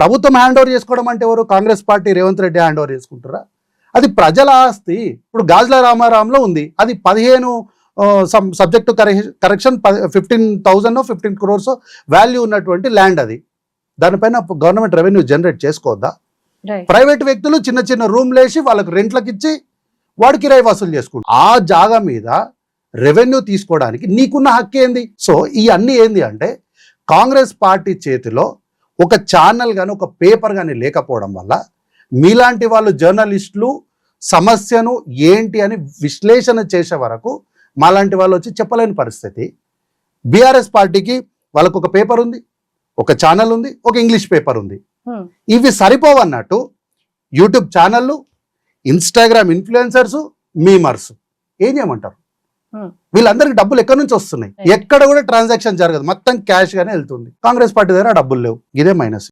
ప్రభుత్వం hand over చేసుకోవడం అంటే ఎవరు? Congress party Revanth Reddy hand over చేసుకుంటారా అది ప్రజల ఆస్తి. ఇప్పుడు గాజుల రామారాంలో ఉంది. అది పదిహేను subject correction fifteen thousand fifteen crores value ఉన్నటువంటి ల్యాండ్ అది. దానిపైన గవర్నమెంట్ రెవెన్యూ జనరేట్ చేసుకోవద్దా? ప్రైవేట్ వ్యక్తులు చిన్న చిన్న రూమ్లు వేసి వాళ్ళకి రెంట్లకు ఇచ్చి వాడి కిరాయి వసూలు చేసుకుంటారు ఆ జాగా మీద రెవెన్యూ తీసుకోవడానికి నీకున్న హక్కు ఏంది? సో ఈ అన్ని ఏంది అంటే కాంగ్రెస్ పార్టీ చేతిలో ఒక ఛానల్ కానీ ఒక పేపర్ కానీ లేకపోవడం వల్ల మీలాంటి వాళ్ళు జర్నలిస్టులు సమస్యను ఏంటి అని విశ్లేషణ చేసే వరకు మాలాంటి వాళ్ళు వచ్చి చెప్పలేని పరిస్థితి బీఆర్ఎస్ పార్టీకి వాళ్ళకు ఒక పేపర్ ఉంది ఒక ఛానల్ ఉంది ఒక ఇంగ్లీష్ పేపర్ ఉంది. ఇవి సరిపోవన్నట్టు యూట్యూబ్ ఛానళ్ళు ఇన్స్టాగ్రామ్ ఇన్ఫ్లుయెన్సర్స్ మీమర్స్ ఏం చేయమంటారు. వీళ్ళందరికి డబ్బులు ఎక్కడి నుంచి వస్తున్నాయి? Right. ఎక్కడ కూడా ట్రాన్సాక్షన్ జరగదు. మొత్తం క్యాష్ గానే వెళ్తుంది. కాంగ్రెస్ పార్టీ దగ్గర డబ్బులు లేవు. ఇదే మైనస్